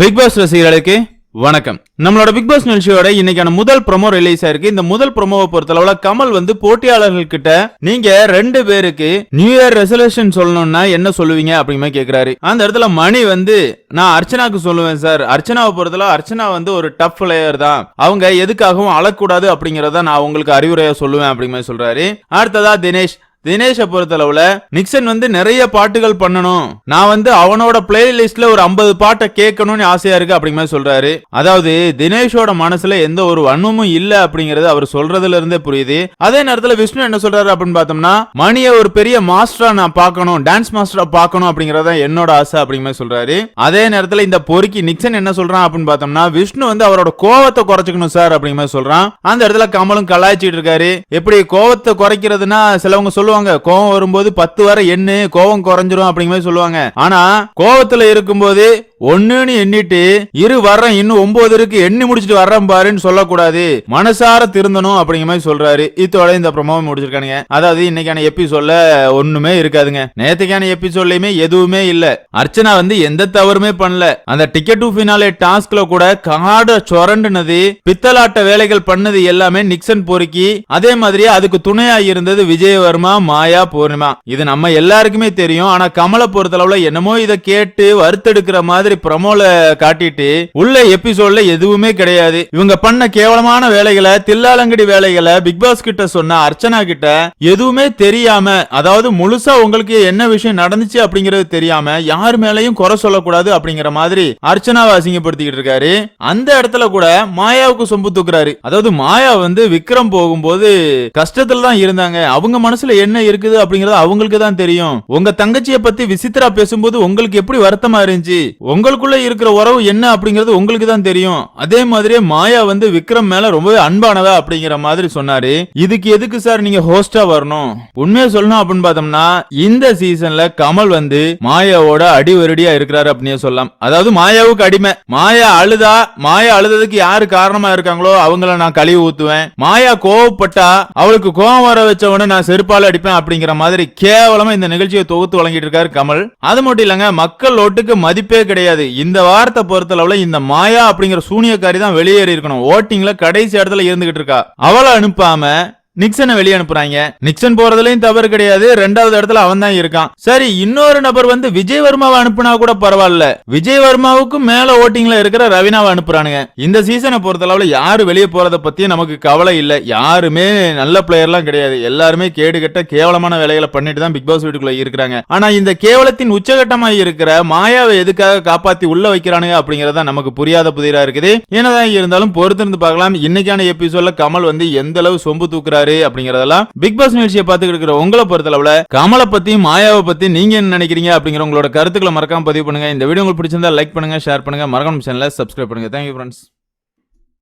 Big pass ரசிகர்களுக்கு வணக்கம். நம்மளோட பிக் பாஸ் நிகழ்ச்சியோட இன்னைக்கான முதல் ப்ரொமோ ரிலீஸ் ஆயிருக்கு இந்த முதல் ப்ரொமோவை பொறுத்தளவுல கமல் வந்து போட்டியாளர்கள் கிட்ட நீங்க ரெண்டு பேருக்கு நியூ இயர் ரெசல்யூஷன் சொல்லணும்னா என்ன சொல்லுவீங்க அப்படிங்கிற கேக்குறாரு. அந்த இடத்துல மணி வந்து நான் அர்ச்சனாக்கு சொல்லுவேன் சார் அர்ச்சனாவை பொறுத்தளவு அர்ச்சனா வந்து ஒரு டஃப் பிளேயர் தான். அவங்க எதுக்காகவும் அழக்கூடாது அப்படிங்கறத நான் உங்களுக்கு அறிவுரையா சொல்லுவேன் அப்படிங்கிற சொல்றாரு. அடுத்ததா தினேஷ். தினேஷை பொறுத்தளவுல நிக்சன் வந்து நிறைய பாட்டுகள் பண்ணணும். நான் வந்து அவனோட பிளேலிஸ்ட்ல ஒரு ஐம்பது பாட்டை கேட்கணும்னு ஆசையா இருக்கு அப்படிங்கிற மாதிரி சொல்றாரு. அதாவது தினேஷோட மனசுல எந்த ஒரு வன்மமும் இல்ல அப்படிங்கறது அவர் சொல்றதுல இருந்தே புரியுது. அதே நேரத்துல விஷ்ணு என்ன சொல்றாரு அப்படின்னு பார்த்தோம்னா மணிய ஒரு பெரிய மாஸ்டரா நான் பார்க்கணும் டான்ஸ் மாஸ்டரா பார்க்கணும் அப்படிங்கறத என்னோட ஆசை அப்படிங்கிற மாதிரி சொல்றாரு. அதே நேரத்துல இந்த பொறுக்கி நிக்சன் என்ன சொல்றான் அப்படின்னு பார்த்தோம்னா விஷ்ணு வந்து அவரோட கோவத்தை குறைச்சிக்கணும் சார் அப்படிங்கிற மாதிரி சொல்றான். அந்த இடத்துல கமலும் கலாய்ச்சிட்டு இருக்காரு. எப்படி கோவத்தை குறைக்கிறதுனா சிலவங்க சொல்லுவாங்க கோவம் வரும்போது பத்து வரை எண்ணு கோவம் குறைஞ்சிரும் அப்படிங்கிற மாதிரி சொல்லுவாங்க. ஆனா கோவத்துல இருக்கும்போது ஒண்ணுன்னு எண்ணிட்டு இரு வர்றேன் இன்னும் ஒன்பது இருக்கு எண்ணி முடிச்சிட்டு வர்றேன் பாருன்னு சொல்லக்கூடாது. மனசார திருந்தணும் அப்படிங்கிற மாதிரி சொல்றாரு. இத்தோட இந்த ப்ரொமோ முடிச்சிருக்கானுங்க. அதாவது இன்னைக்கான எபிசோட்ல ஒண்ணுமே இருக்காதுங்க. நேத்துக்கான எபிசோட்லயுமே எதுவுமே இல்ல. அர்ச்சனா வந்து எந்த தவறுமே பண்ணல. அந்த டிக்கெட் டு ஃபினாலே டாஸ்க்ல கூட காட சொரண்டுனது பித்தலாட்ட வேலைகள் பண்ணது எல்லாமே நிக்சன் பொறுக்கி அதே மாதிரி அதுக்கு துணையா இருந்தது விஜயவர்மா மாயா பூர்ணிமா. இது நம்ம எல்லாருக்குமே தெரியும். ஆனா கமலை பொறுத்தளவுல என்னமோ இதை கேட்டு வறுத்தெடுக்கிற மாதிரி ப்ரமோல காட்டிட்டு உள்ள எபிசோட்ல எதுவுமே கிடையாது. இவங்க பண்ண கேவலமான வேலைகளை தில்லாலங்கடி வேலைகளை பிக் பாஸ் கிட்ட சொன்ன அர்ச்சனா கிட்ட எதுவுமே தெரியாம அதாவது முழுசா உங்களுக்கு என்ன விஷயம் நடந்துச்சு அப்படிங்கறது தெரியாம யார் மேலையும் குறை சொல்லக்கூடாது அப்படிங்கிற மாதிரி அர்ச்சனாவை அசிங்கப்படுத்திக்கிட்டு இருக்காரு. அந்த இடத்துல கூட மாயாவுக்கு சொம்பு தூக்குறாரு. அதாவது மாயா வந்து விக்ரம் போகும்போது கஷ்டத்துல தான் இருந்தாங்க. அவங்க மனசுல என்ன இருக்குது அப்படிங்கறது அவங்களுக்கு தான் தெரியும். உங்க தங்கச்சியை பத்தி விசித்ரா பேசும்போது உங்களுக்கு எப்படி வருத்தமா இருந்துச்சு? உங்களுக்குள்ள இருக்கிற உறவு என்ன அப்படிங்கிறது உங்களுக்கு தான் தெரியும். அதே மாதிரியே மாயா வந்து விக்ரம் மேல ரொம்பவே அன்பானவ அப்படிங்கிற மாதிரி சொன்னாரு. இதுக்கு எதுக்கு சார் நீங்க ஹோஸ்டா வரணும்? உண்மையா சொல்லணும் அப்படின்னு பார்த்தோம்னா இந்த சீசன்ல கமல் வந்து மாயாவோட அடிவருடியா இருக்கிறாரு அப்படின்னு சொல்லலாம். அதாவது மாயாவுக்கு அடிமை. மாயா அழுதா மாயா அழுததுக்கு யாரு காரணமா இருக்காங்களோ அவங்கள நான் கழுவி ஊத்துவேன். மாயா கோவப்பட்டா அவளுக்கு கோவம் வர வச்சவன நான் செருப்பால அடிப்பேன் அப்படிங்கிற மாதிரி கேவலமா இந்த நிகழ்ச்சியை தொகுத்து வழங்கிட்டு இருக்காரு கமல். அது மட்டும் இல்லங்க மக்கள் ஓட்டுக்கு மதிப்பே கிடையாது. இந்த வாரத்தை பொறுத்தளவுல இந்த மாயா அப்படிங்கிற சூனியக்காரி தான் வெளியேறி இருக்கணும் ஓட்டிங்ல கடைசி இடத்துல இருந்துகிட்டு இருக்கா. அவளை அனுப்பாம நிக்சனை வெளியே அனுப்புறாங்க நிக்சன் போறதுலயும் தவறு கிடையாது. ரெண்டாவது இடத்துல அவன் தான் இருக்கான். சரி இன்னொரு நபர் வந்து விஜய் வர்மாவை அனுப்புனா கூட பரவாயில்ல. விஜய் வர்மாவுக்கும் மேல ஓட்டிங்ல இருக்கிற ரவினாவை அனுப்புறானுங்க. இந்த சீசனை பொறுத்தளவுல யாரு வெளியே போறத பத்தி நமக்கு கவலை இல்ல. யாருமே நல்ல பிளேயர்லாம் கிடையாது. எல்லாருமே கேடு கட்ட கேவலமான வேலைகளை பண்ணிட்டு தான் பிக் பாஸ் வீட்டுக்குள்ள இருக்கிறாங்க. ஆனா இந்த கேவலத்தின் உச்சகட்டமா இருக்கிற மாயாவை எதுக்காக காப்பாத்தி உள்ள வைக்கிறானுங்க அப்படிங்கறத நமக்கு புரியாத புதிரா இருக்குது. என்னதான் இருந்தாலும் பொறுத்திருந்து பார்க்கலாம். இன்னைக்கான எபிசோட்ல கமல் வந்து எந்த அளவு சொம்பு தூக்குறாரு அப்படிங்கறதெல்லாம் பிக் பாஸ் நிகழ்ச்சியை பார்த்துக்கிட்டு இருக்கிற உங்களை பொறுத்தளவுல கமலை பத்தி மாயாவை பத்தி நீங்க என்ன நினைக்கிறீங்க அப்படிங்கிற உங்களோட கருத்துக்களை மறக்காம பதிவு பண்ணுங்க. இந்த வீடியோ உங்களுக்கு பிடிச்சிருந்தா லைக் பண்ணுங்க ஷேர் பண்ணுங்க. மறக்காம சேனலை சப்ஸ்கிரைப் பண்ணுங்க. Thank you friends